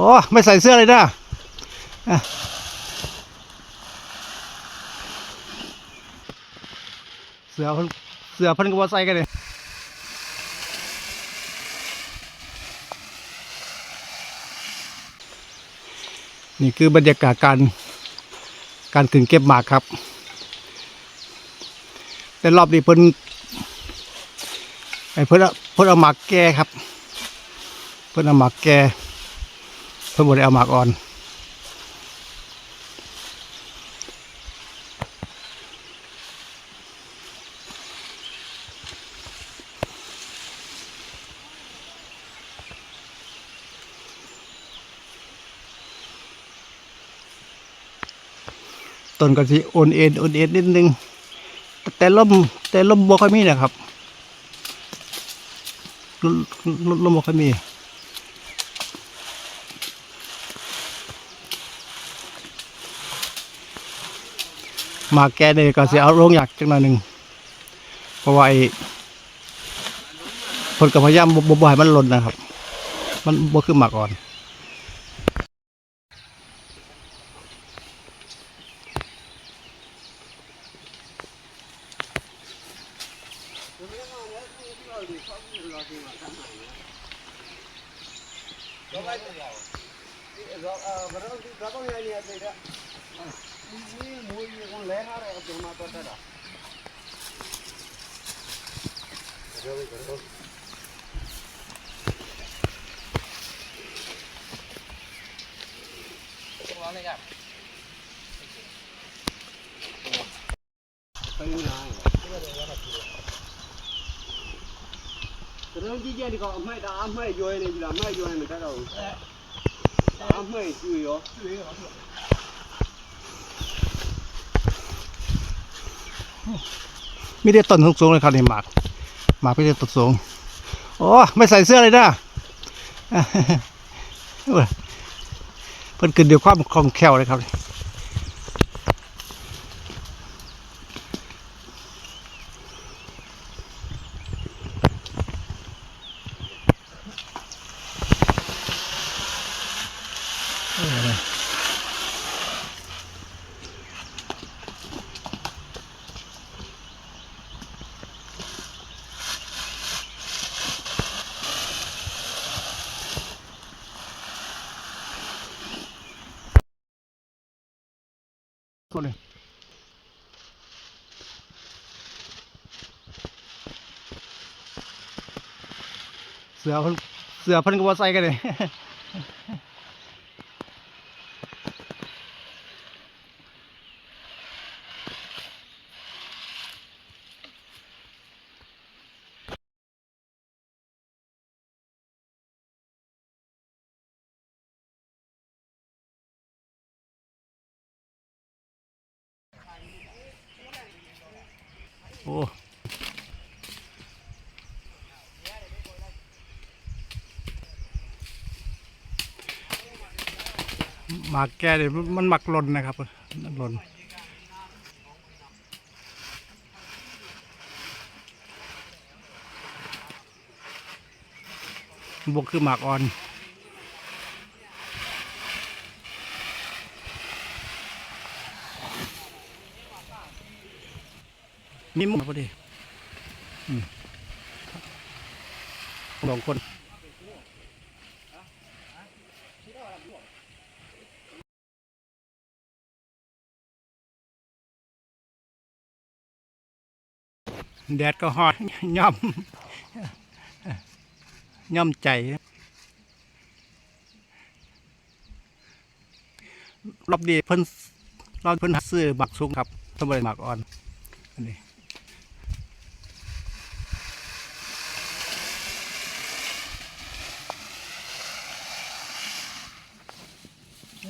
โอ้ ไม่ใส่เสื้อเลยนะอะเสือเพิ่นเสือพิ่นก็บ่ใส่กันเลยนี่คือบรรยากาศการการถึงเก็บหมากครับ แต่รอบนี้เพิ่นไอ้เพิ่นเอาเพิ่นเอาหมากแก่ครับ เพิ่นเอาหมากแก่ พิ่นบ่ได้เอาหมากอ่อนต้นก็สิโอนเอ็นโอนเอ็นนิดนึง แต่แต่ลมแต่ลมบ่ค่อยมีนะครับลลลมบ่ค่อยมี มาแกเนี่ยก็สิเอาลงอยากจังหน่อยหนึ่งเพราะว่าไอ้ผลกับพยายามบ่บ่บ่ให้มันหล่นนะครับ มันบ่คือหมากอ่อน Terus dia jadi kau amai dah amai jual ni bila amai jual ni tak tahu. Amai cuy yo. มีได้ต้นสูงๆเลยครับนี่หมากหมากไม่ได้ต้นสูงโอ้ไม่ใส่เสื้อเลยนะเว้ยเพิ่นขึ้นเดี๋ยวความคล่องแคล่วเลยครับ คนเลยเสือเพิ่นเสือพิ่นก็บ่ใส่กันเลย อ้หมากแก่เนี่ยมันมันหมักหล่นนะครับมันหล่นบวกคือหมากอ่อน มีหมุกพอดีสองคนแดดก็ฮอดย่อม ย่อมใจ รอบดีเพิ่นรอบเพิ่นซื้อบักซุงครับสมัยหมักอ่อนอันนี้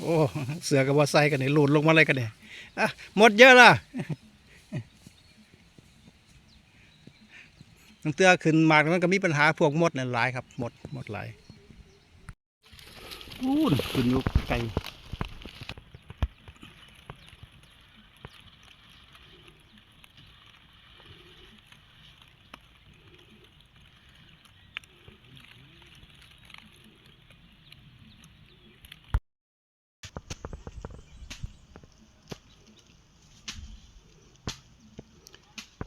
อ้เสือกับว่าใส่กันเนี่ยหลุดลงมาเลยกันเนี่ยอะหมดเยอะละตั้งเตือขึ้นมากมันก็มีปัญหาพวกมดเนี่ยหลายครับหมดหมดหลายอู้ขึ้นอยู่ไกล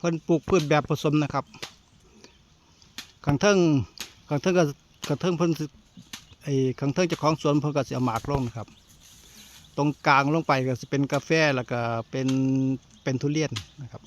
เพิ่นปลูกพืชแบบผสมนะครับขังเทิงขังเทิงก็ขังเทิงเพิ่นไอ้ขังเทิงเจ้าของสวนเพิ่นก็สิเอาหมากลงนะครับ ตรงกลางลงไปก็จะเป็นกาแฟแล้วก็เป็นเป็นทุเรียนนะครับ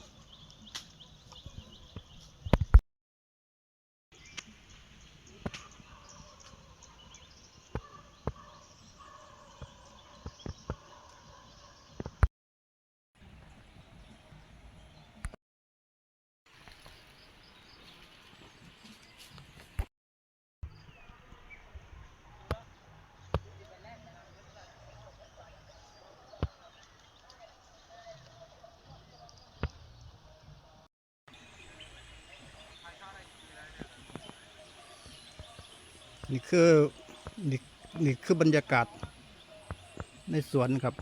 นี่คือนี่นี่คือบรรยากาศในสวนครับ